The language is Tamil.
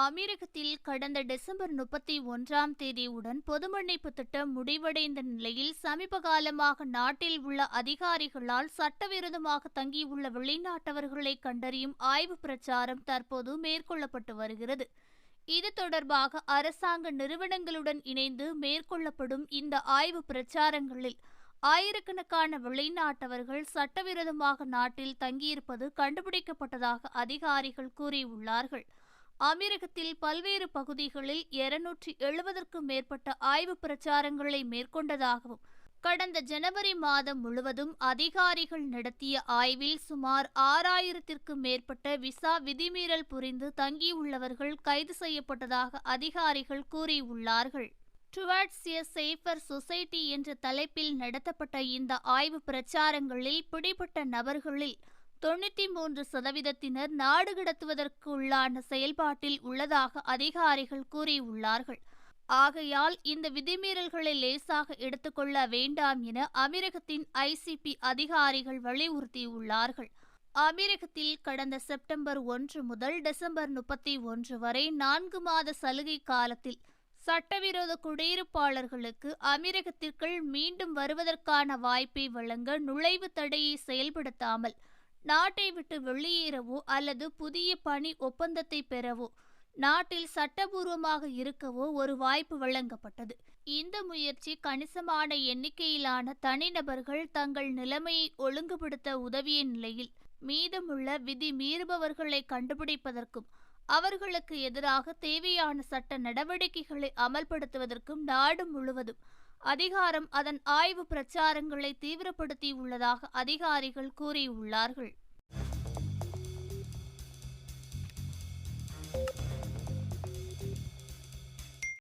அமீரகத்தில் கடந்த டிசம்பர் முப்பத்தி ஒன்றாம் தேதியுடன் பொது மன்னிப்பு திட்டம் முடிவடைந்த நிலையில் சமீப காலமாக நாட்டில் உள்ள அதிகாரிகளால் சட்டவிரோதமாக தங்கியுள்ள வெளிநாட்டவர்களை கண்டறியும் ஆய்வு பிரச்சாரம் தற்போது மேற்கொள்ளப்பட்டு வருகிறது. இது தொடர்பாக அரசாங்க நிறுவனங்களுடன் இணைந்து மேற்கொள்ளப்படும் இந்த ஆய்வு பிரச்சாரங்களில் ஆயிரக்கணக்கான வெளிநாட்டவர்கள் சட்டவிரோதமாக நாட்டில் தங்கியிருப்பது கண்டுபிடிக்கப்பட்டதாக அதிகாரிகள் கூறியுள்ளார்கள். அமீரகத்தில் பல்வேறு பகுதிகளில் இருநூற்றி எழுபதற்கும் மேற்பட்ட ஆய்வு பிரச்சாரங்களை மேற்கொண்டதாகவும் கடந்த ஜனவரி மாதம் முழுவதும் அதிகாரிகள் நடத்திய ஆய்வில் சுமார் ஆறாயிரத்திற்கும் மேற்பட்ட விசா விதிமீறல் புரிந்து தங்கியுள்ளவர்கள் கைது செய்யப்பட்டதாக அதிகாரிகள் கூறியுள்ளார்கள். டுவர்ட்ஸ் எ சேஃபர் சொசைட்டி என்ற தலைப்பில் நடத்தப்பட்ட இந்த ஆய்வு பிரச்சாரங்களில் பிடிபட்ட நபர்களில் தொண்ணூத்தி மூன்று சதவீதத்தினர் நாடு கடத்துவதற்கு உள்ளான செயல்பாட்டில் உள்ளதாக அதிகாரிகள் கூறியுள்ளார்கள். ஆகையால் இந்த விதிமீறல்களை லேசாக எடுத்துக்கொள்ள வேண்டாம் என அமீரகத்தின் ஐசிபி அதிகாரிகள் வலியுறுத்தியுள்ளார்கள். அமீரகத்தில் கடந்த செப்டம்பர் ஒன்று முதல் டிசம்பர் முப்பத்தி ஒன்று வரை நான்கு மாத சலுகை காலத்தில் சட்டவிரோத குடியிருப்பாளர்களுக்கு அமீரகத்திற்குள் மீண்டும் வருவதற்கான வாய்ப்பை வழங்க நுழைவு தடையை செயல்படுத்தாமல் நாட்டை விட்டு வெளியேறவோ அல்லது புதிய பணி ஒப்பந்தத்தை பெறவோ நாட்டில் சட்டபூர்வமாக இருக்கவோ ஒரு வாய்ப்பு வழங்கப்பட்டது. இந்த முயற்சி கணிசமான எண்ணிக்கையிலான தனிநபர்கள் தங்கள் நிலைமையை ஒழுங்குபடுத்த உதவிய நிலையில் மீதமுள்ள விதி மீறுபவர்களை கண்டுபிடிப்பதற்கும் அவர்களுக்கு எதிராக தேவையான சட்ட நடவடிக்கைகளை அமல்படுத்துவதற்கும் நாடு முழுவதும் அதிகாரம் அதன் ஆய்வு பிரச்சாரங்களை தீவிரப்படுத்தியுள்ளதாக அதிகாரிகள் கூறியுள்ளார்கள்.